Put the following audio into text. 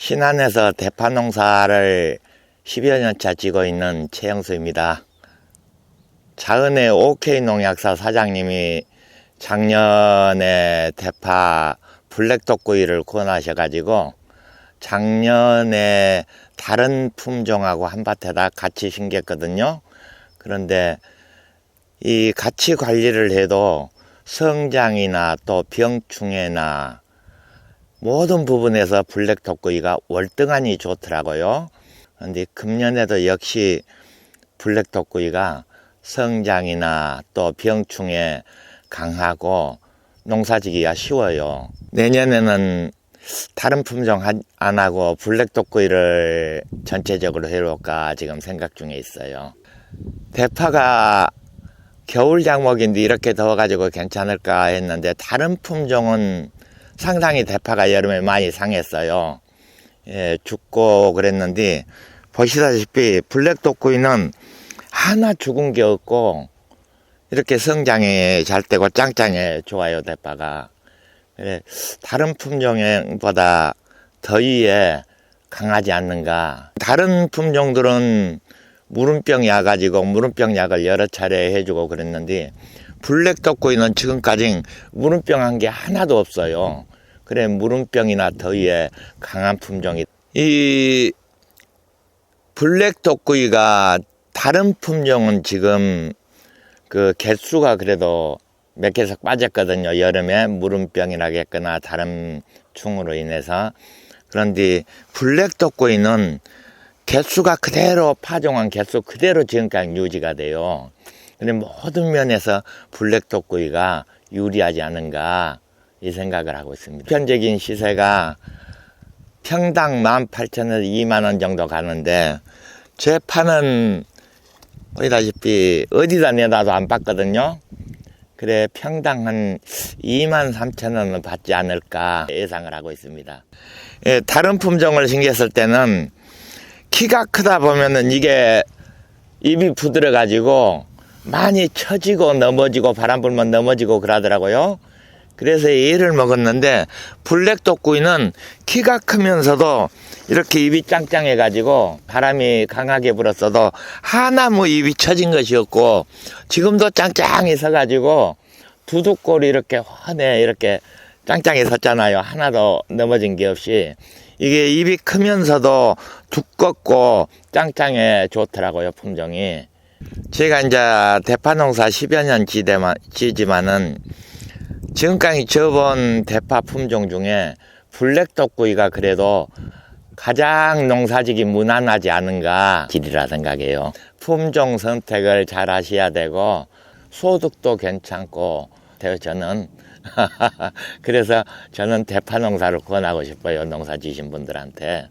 신안에서 대파 농사를 10여 년차 지고 있는 최영수입니다. 자은의 OK 농약사 사장님이 작년에 대파 블랙독구이를 권하셔가지고 작년에 다른 품종하고 한밭에다 같이 심겼거든요. 그런데 이 같이 관리를 해도 성장이나 또 병충해나 모든 부분에서 블랙 독구이가 월등하니 좋더라고요. 그런데 금년에도 역시 블랙 독구이가 성장이나 또 병충해 강하고 농사지기가 쉬워요. 내년에는 다른 품종 한- 안 하고 블랙 독구이를 전체적으로 해볼까 지금 생각 중에 있어요. 대파가 겨울 작목인데 이렇게 더워가지고 괜찮을까 했는데 다른 품종은 상당히 대파가 여름에 많이 상했어요. 예, 죽고 그랬는데 보시다시피 블랙 독구이는 하나 죽은 게 없고 이렇게 성장이 잘 되고 짱짱해 좋아요 대파가. 그래, 다른 품종보다 더위에 강하지 않는가. 다른 품종들은 무름병 약 가지고 무름병 약을 여러 차례 해주고 그랬는데 블랙 덕구이는 지금까지 무름병 한 게 하나도 없어요. 그래 무름병이나 더위에 강한 품종이 이 블랙 덕구이가 다른 품종은 지금 그 개수가 그래도 몇 개씩 빠졌거든요. 여름에 무름병이라겠거나 다른 충으로 인해서 그런데 블랙 덕구이는 개수가 그대로 파종한 개수 그대로 지금까지 유지가 돼요. 근데 모든 면에서 블랙 독구이가 유리하지 않은가 이 생각을 하고 있습니다. 보편적인 시세가 평당 18,000원에서 2만 원 정도 가는데 제 파는 보시다시피 어디다 내놔도 안 받거든요. 그래 평당 한 2만 3천 원은 받지 않을까 예상을 하고 있습니다. 예, 다른 품종을 신겼을 때는 키가 크다 보면은 이게 입이 부드러 가지고 많이 처지고 넘어지고 바람 불면 넘어지고 그러더라고요. 그래서 얘를 먹었는데 블랙 독구이는 키가 크면서도 이렇게 입이 짱짱해 가지고 바람이 강하게 불었어도 하나무 입이 처진 것이 없고 지금도 짱짱히 서 가지고 두둑골이 이렇게 환해 이렇게 짱짱히 섰잖아요. 하나도 넘어진 게 없이 이게 입이 크면서도 두껍고 짱짱해 좋더라고요 품종이. 제가 이제 대파 농사 10여 년 지대만, 지지만은 지금까지 접은 대파 품종 중에 블랙 독구이가 그래도 가장 농사지기 무난하지 않은가 길이라 생각해요. 품종 선택을 잘 하셔야 되고 소득도 괜찮고 돼요 저는 그래서 저는 대파 농사를 권하고 싶어요 농사 지신 분들한테